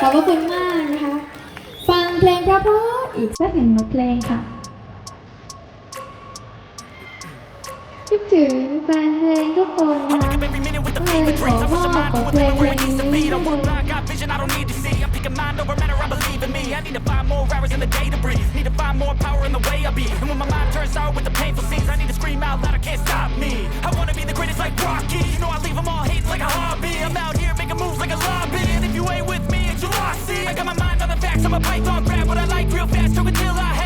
ขอบพระคุณมากนะคะ ฟังเพลงเพราะๆอีกสักหนึ่งบทเพลงค่ะคิดถึงแฟนเพลงทุกคนนะคะก็เลยขอมอบบทเพลงเพลงนี้ให้เลย Got vision I. I got my mind on the facts. I'm a python, grab what I like real fast. Talk until I have.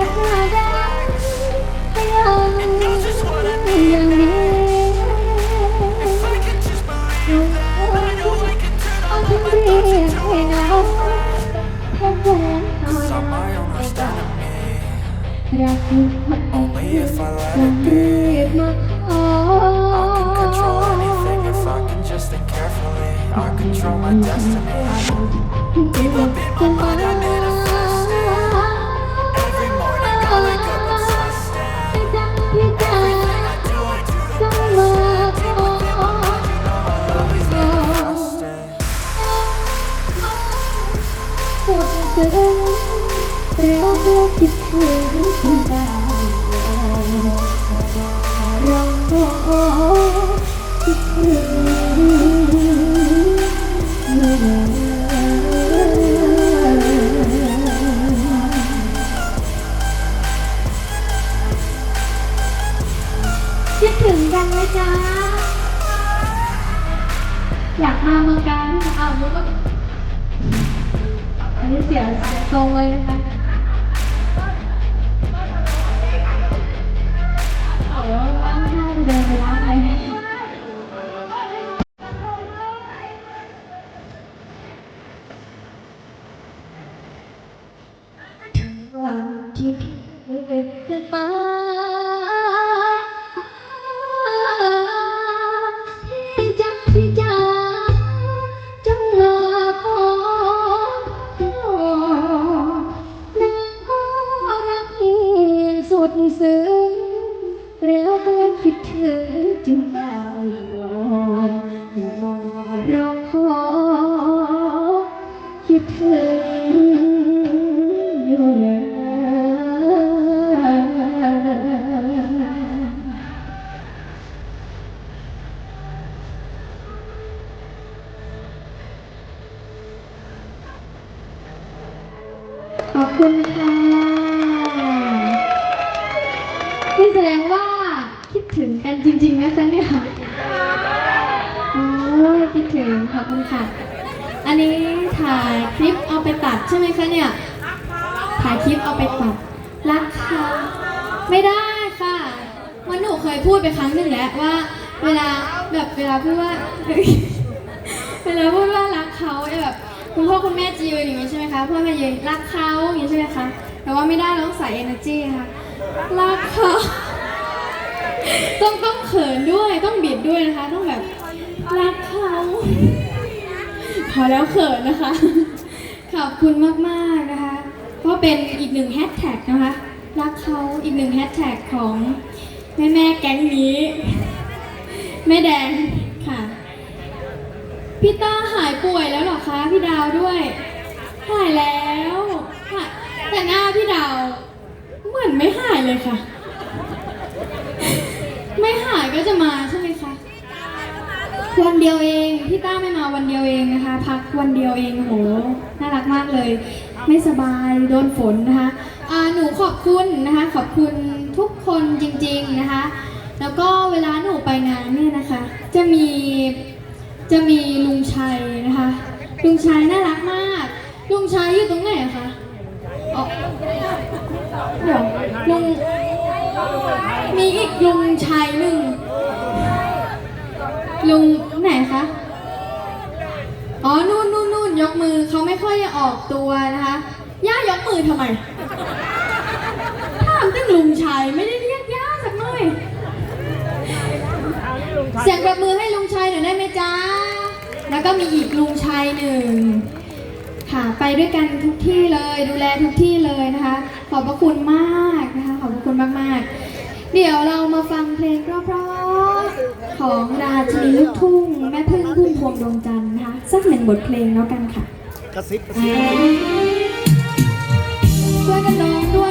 รักมัน Only if I let มัน it เรี be. ยกมาขอ I can control anything if I can just think carefully. I control my destiny. Deep up in my mind, I manifest อยากมาเมืองการอ้าวมุกก็อันนี้เสียทรงเลยนะคะโอ้ล้างหน้าเดินไปล้างไปถึงวันที่พี่เป็นมา ถึงกันจริงๆนะคะเนี่ยโอ้คิดถึงขอบคุณค่ะ อันนี้ถ่ายคลิปเอาไปตัดใช่ไหมคะเนี่ย ถ่ายคลิปเอาไปตัด รักค่ะ ไม่ได้ค่ะ วันหนูเคยพูดไปครั้งหนึ่งแล้วว่า เวลาแบบเวลาพูดว่า เวลาพูดว่ารักเขาแบบคุณพ่อคุณแม่จะยืนอย่างนี้ใช่ไหมคะพ่อแม่ยืนรักเขาอย่างนี้ใช่ไหมคะ แต่ว่าไม่ได้เราต้องใส่ energy ค่ะรักเขา ต้องต้องเขินด้วยต้องบิดด้วยนะคะ ต้องแบบรักเขาพอแล้วเขินนะคะ ขอบคุณมากๆนะคะ ก็เป็นอีกหนึ่งแฮชแท็กนะคะ รักเขาอีกหนึ่งแฮชแท็กของแม่แม่แก๊งนี้ แม่แดงค่ะ พี่ต้าหายป่วยแล้วเหรอคะ พี่ดาวด้วย วันเดียวเองโหน่ารักมากเลย ไม่สบายโดนฝนนะคะหนูขอบคุณนะคะ ขอบคุณทุกคนจริง ๆนะคะ แล้วก็เวลาหนูไปงานเนี่ยนะคะ จะมีจะมีลุงชัยนะคะลุงชัยน่ารักมากลุงชัยอยู่ตรงไหนอะคะเดี๋ยวลุงมีอีกลุงชัยหนึ่งลุงไหนคะ อ๋อ นู่นนู่นนู่นยกมือเขาไม่ค่อยออกตัวนะคะ ย่ายกมือทำไมถามตึงลุงชัยไม่ได้เรียกย่าสักหน่อย เสียงปรบมือให้ลุงชัยหน่อยได้ไหมจ๊ะ แล้วก็มีอีกลุงชัยหนึ่งค่ะ ไปด้วยกันทุกที่เลย ดูแลทุกที่เลยนะคะ ขอบพระคุณมากนะคะ ขอบพระคุณมากๆ เดี๋ยวเรามาฟังเพลงเพราะๆ ของราชินีลูกทุ่งแม่พึ่งพุ่มพวงดวงจันทร์นะคะสักหนึ่งบทเพลงแล้วกันค่ะ กระซิบกระซิบช่วยกันร้องด้วย